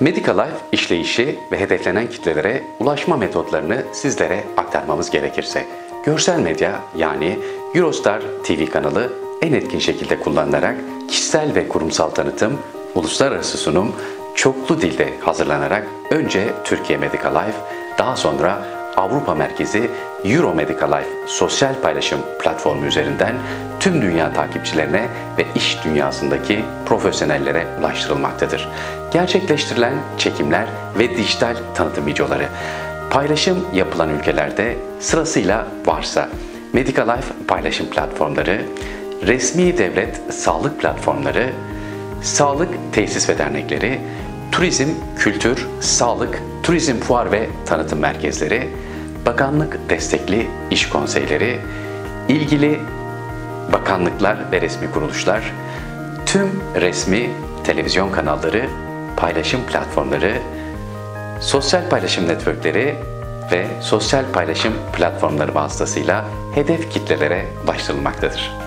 Medicalife işleyişi ve hedeflenen kitlelere ulaşma metotlarını sizlere aktarmamız gerekirse, görsel medya yani Eurostar TV kanalı en etkin şekilde kullanılarak kişisel ve kurumsal tanıtım, uluslararası sunum, çoklu dilde hazırlanarak önce Türkiye Medicalife, daha sonra Avrupa merkezi Euro Medicalife sosyal paylaşım platformu üzerinden tüm dünya takipçilerine ve iş dünyasındaki profesyonellere ulaştırılmaktadır. Gerçekleştirilen çekimler ve dijital tanıtım videoları paylaşım yapılan ülkelerde sırasıyla varsa Medicalife paylaşım platformları, resmi devlet sağlık platformları, sağlık tesis ve dernekleri, turizm, kültür, sağlık, turizm fuar ve tanıtım merkezleri, bakanlık destekli iş konseyleri, ilgili bakanlıklar ve resmi kuruluşlar, tüm resmi televizyon kanalları, paylaşım platformları, sosyal paylaşım networkleri ve sosyal paylaşım platformları vasıtasıyla hedef kitlelere ulaştırılmaktadır.